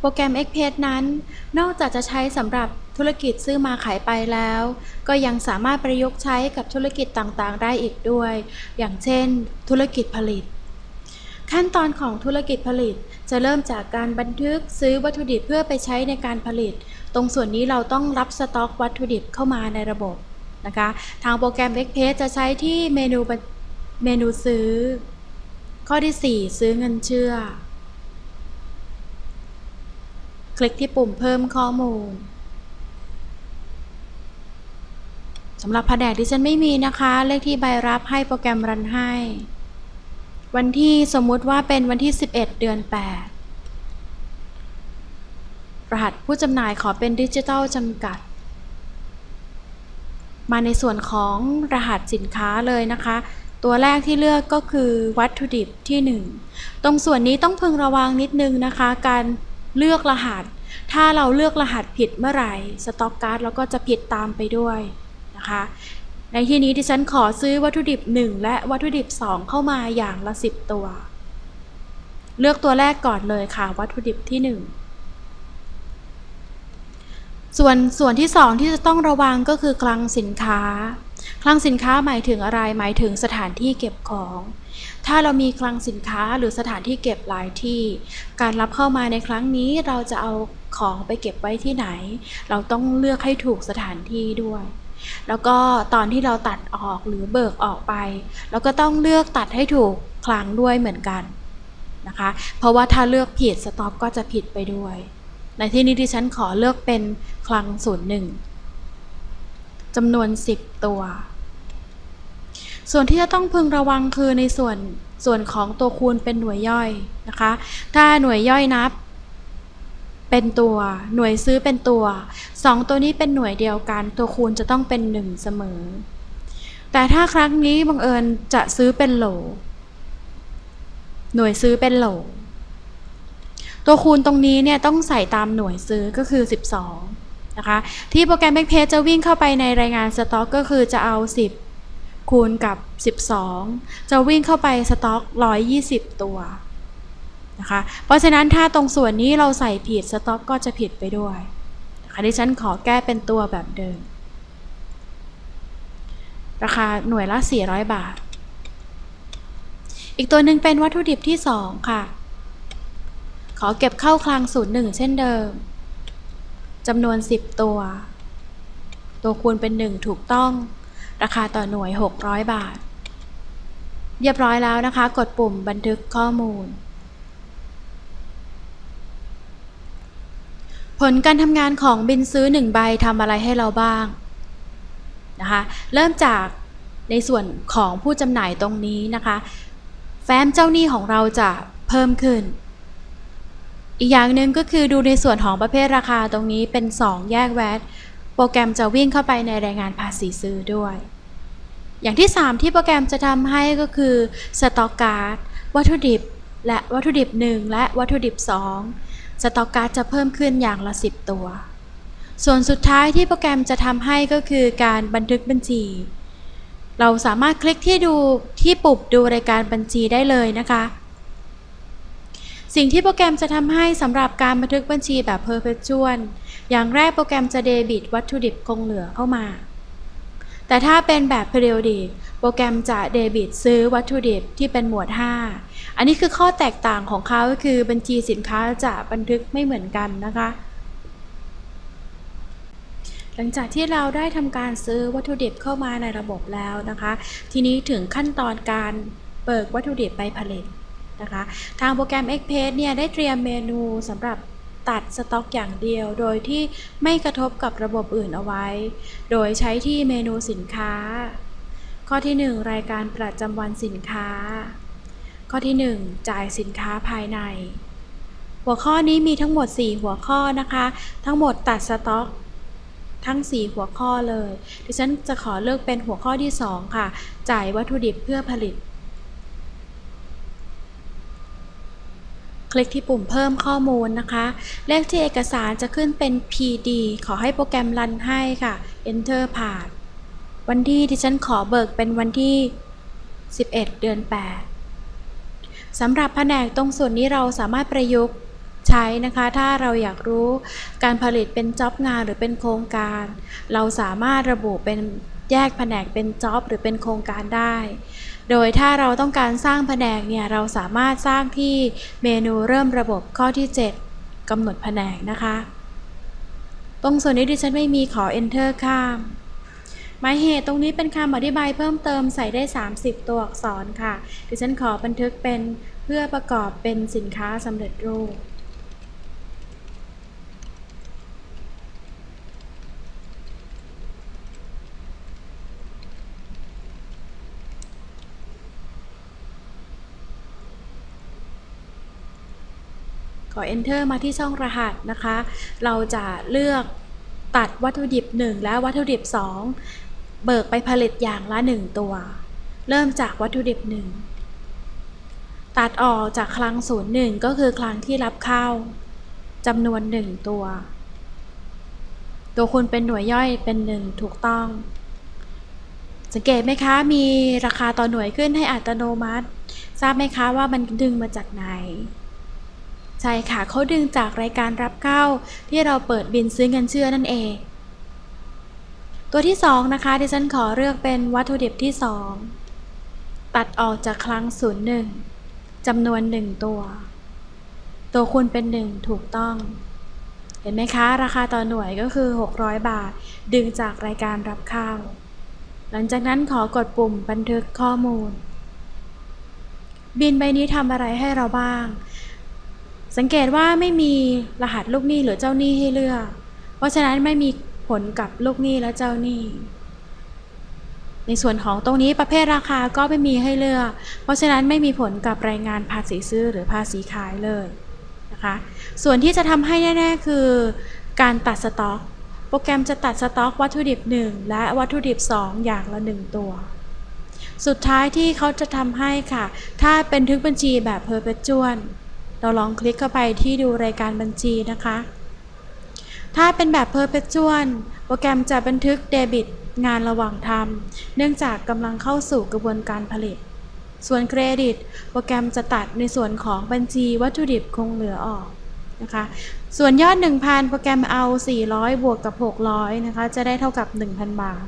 โปรแกรม Xpage นั้น นอกจากจะใช้สำหรับธุรกิจซื้อมาขายไปแล้ว ก็ยังสามารถประยุกต์ใช้กับธุรกิจต่างๆ ได้อีกด้วย อย่างเช่น ธุรกิจผลิต ขั้นตอนของธุรกิจผลิตจะเริ่มจากการบันทึกซื้อวัตถุดิบเพื่อไปใช้ในการผลิต ตรงส่วนนี้เราต้องรับสต็อกวัตถุดิบเข้ามาในระบบนะคะ ทางโปรแกรม Xpage จะใช้ที่เมนูเมนูซื้อ ข้อที่ 4 ซื้อเงินเชื่อ คลิกที่ปุ่มเพิ่มข้อมูลสำหรับแผนกที่ฉันไม่มีนะคะ เลขที่ใบรับให้โปรแกรมรันให้ วันที่สมมุติว่าเป็นวันที่ 11 เดือน 8 รหัสผู้จำหน่ายขอเป็นดิจิทัลจำกัด มาในส่วนของรหัสสินค้าเลยนะคะ ตัวแรกที่เลือกก็คือวัตถุดิบที่ 1 ตรงส่วนนี้ต้องพึงระวังนิดนึงนะคะ การ เลือกรหัส ถ้าเราเลือกรหัสผิดเมื่อไหร่สต็อกการ์ดเราก็จะผิดตามไปด้วยนะคะ ในที่นี้ที่ฉันขอซื้อวัตถุดิบ 1 และวัตถุดิบ 2 เข้ามาอย่างละ 10 ตัว เลือกตัวแรกก่อนเลยค่ะ วัตถุดิบที่ 1ส่วนส่วนที่ 2 ที่จะต้องระวังก็คือคลังสินค้า คลังสินค้าหมายถึงอะไรหมายถึงสถานที่เก็บของ ถ้าเรามีคลังสินค้าหรือสถานที่เก็บหลายที่ การรับเข้ามาในครั้งนี้เราจะเอาของไปเก็บไว้ที่ไหน เราต้องเลือกให้ถูกสถานที่ด้วย แล้วก็ตอนที่เราตัดออกหรือเบิกออกไป เราก็ต้องเลือกตัดให้ถูกคลังด้วยเหมือนกันนะคะ เพราะว่าถ้าเลือกผิดสต็อกก็จะผิดไปด้วย ในที่นี้ที่ฉันขอเลือกเป็นคลังศูนย์หนึ่งจำนวน 10 ตัว ส่วนที่จะต้องพึงระวังคือในส่วนส่วนของตัวคูณเป็นหน่วยย่อยนะคะ ถ้าหน่วยย่อยนับ เป็นตัว หน่วยซื้อเป็นตัว 2 ตัวนี้เป็นหน่วยเดียวกัน ตัวคูณจะต้องเป็น 1 เสมอ แต่ถ้าครั้งนี้บังเอิญจะซื้อเป็นโหล หน่วยซื้อเป็นโหล ตัวคูณตรงนี้เนี่ยต้องใส่ตามหน่วยซื้อก็คือ 12 นะคะ ที่โปรแกรม Backpage จะวิ่งเข้าไปในรายงานสต็อกก็คือจะเอา 10 คูณกับ 12 จะวิ่งเข้าไปสต็อก 120 ตัวนะคะ เพราะฉะนั้นถ้าตรงส่วนนี้เราใส่ผิดสต็อกก็จะผิดไปด้วยนะคะดิฉันขอแก้เป็นตัวแบบเดิม ราคาหน่วยละ 400 บาท อีกตัวหนึ่งเป็นวัตถุดิบที่ 2 ค่ะ ขอเก็บเข้าคลังศูนย์หนึ่งเช่นเดิมจำนวน 10 ตัว ตัวคูณเป็น 1 ถูกต้อง ราคาต่อหน่วย 600 บาท เรียบร้อยแล้วนะคะ กดปุ่มบันทึกข้อมูล ผลการทำงานของบินซื้อ 1 ใบทำอะไรให้เราบ้างนะคะเริ่มจากในส่วนของผู้จำหน่ายตรงนี้นะคะ แฟ้มเจ้าหนี้ของเราจะเพิ่มขึ้น อีกอย่างหนึ่งก็คือดูในส่วนของประเภทราคาตรงนี้เป็น 2 แยกแวด โปรแกรมจะวิ่งเข้าไปในรายงานภาษีซื้อด้วย อย่างที่ 3 ที่โปรแกรมจะทำให้ก็คือสต็อกการ์ดวัตถุดิบ และวัตถุดิบ 1 และวัตถุดิบ 2 สต็อกการ์ดจะเพิ่มขึ้นอย่างละ 10 ตัว ส่วนสุดท้ายที่โปรแกรมจะทำให้ก็คือการบันทึกบัญชี เราสามารถคลิกที่ดูที่ปุ่มดูรายการบัญชีได้เลยนะคะสิ่งที่โปรแกรมจะทำให้สำหรับการบันทึกบัญชีแบบ perpetual อย่างแรกโปรแกรมจะเดบิตวัตถุดิบคงเหลือเข้ามา แต่ถ้าเป็นแบบ periodic โปรแกรมจะเดบิตซื้อวัตถุดิบที่เป็นหมวด 5 อันนี้คือข้อแตกต่างของเขาก็คือบัญชีสินค้าจะบันทึกไม่เหมือนกันนะคะ หลังจากที่เราได้ทำการซื้อวัตถุดิบเข้ามาในระบบแล้วนะคะ ทีนี้ถึงขั้นตอนการเบิกวัตถุดิบไปผลิตนะคะ ทางโปรแกรม Xpage เนี่ยได้เตรียมเมนูสำหรับ ตัดสต็อกอย่างเดียว โดยที่ไม่กระทบกับระบบอื่นเอาไว้ โดยใช้ที่เมนูสินค้า ข้อที่ 1 รายการประจำวันสินค้า ข้อที่ 1 จ่ายสินค้าภายใน หัวข้อนี้มีทั้งหมด 4 หัวข้อนะคะ ทั้งหมดตัดสต็อกทั้ง 4 หัวข้อเลย ดิฉันจะขอเลือกเป็นหัวข้อที่ 2 ค่ะ จ่ายวัตถุดิบเพื่อผลิต คลิกที่ปุ่มเพิ่มข้อมูลนะคะ เลขที่เอกสารจะขึ้นเป็น PD ขอให้โปรแกรมรันให้ค่ะ Enter ผ่านวันที่ที่ฉันขอเบิกเป็นวันที่ 11 เดือน 8สำหรับแผนกตรงส่วนนี้เราสามารถประยุกต์ใช้นะคะ ถ้าเราอยากรู้การผลิตเป็นจ็อบงานหรือเป็นโครงการ เราสามารถระบุเป็น แยกแผนกเป็นจ็อบหรือเป็นโครงการได้ โดยถ้าเราต้องการสร้างแผนกเนี่ยเราสามารถสร้างที่เมนูเริ่มระบบข้อที่ 7กำหนดแผนกนะคะ ตรงส่วนนี้ดิฉันไม่มีขอ enter ข้ามหมายเหตุตรงนี้เป็นคำอธิบายเพิ่มเติมใส่ได้ 30 ตัวอักษรค่ะ ดิฉันขอบันทึกเป็นเพื่อประกอบเป็นสินค้าสำเร็จรูป อ enter มาที่ช่องรหัสนะคะ เราจะเลือกตัดวัตถุดิบ 1 และวัตถุดิบ 2 เบิกไปผลิตอย่างละ 1 ตัว เริ่มจากวัตถุดิบ 1 ตัดออกจากคลังศูนย์หนึ่งก็คือคลังที่รับเข้าจำนวน 1 ตัว ตัวคุณเป็นหน่วยย่อยเป็น 1 ถูกต้อง สังเกตไหมคะมีราคาต่อหน่วยขึ้นให้อัตโนมัติ ทราบไหมคะว่ามันดึงมาจากไหน ใช่ค่ะเขาดึงจากรายการรับเข้าที่เราเปิดบินซื้อเงินเชื่อนั่นเอง ตัวที่ 2 นะคะที่ฉันขอเลือกเป็นวัตถุดิบที่ 2 ตัดออกจากคลังศูนย์หนึ่งจำนวน 1 ตัว ตัวคุณเป็น 1 ถูกต้อง เห็นไหมคะ ราคาต่อหน่วยก็คือ 600 บาท ดึงจากรายการรับเข้าหลังจากนั้นขอกดปุ่มบันทึกข้อมูล บินใบนี้ทำอะไรให้เราบ้าง สังเกตว่าไม่มีรหัสลูกหนี้หรือเจ้าหนี้ให้เลือก เพราะฉะนั้นไม่มีผลกับลูกหนี้และเจ้าหนี้ ในส่วนของตรงนี้ประเภทราคาก็ไม่มีให้เลือก เพราะฉะนั้นไม่มีผลกับรายงานภาษีซื้อหรือภาษีขายเลยนะคะ ส่วนที่จะทำให้แน่ๆคือการตัดสต็อก โปรแกรมจะตัดสต็อกวัตถุดิบ 1 และวัตถุดิบ 2 อย่างละ 1 ตัว สุดท้ายที่เขาจะทำให้ค่ะ ถ้าเป็นทึกบัญชีแบบ perpetual เราลองคลิกเข้าไปที่ดูรายการบัญชีนะคะ ถ้าเป็นแบบ perpetual โปรแกรมจะบันทึกเดบิตงานระหว่างทำเนื่องจากกำลังเข้าสู่กระบวนการผลิต ส่วนเครดิต โปรแกรมจะตัดในส่วนของบัญชีวัตถุดิบคงเหลือออกนะคะ ส่วนยอด 1,000 โปรแกรมเอา 400 บวกกับ 600 นะคะ จะได้เท่ากับ 1,000 บาท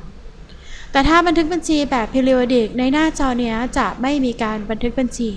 แต่ถ้าบันทึกบัญชีแบบ periodic ในหน้าจอเนี้ยจะไม่มีการบันทึกบัญชี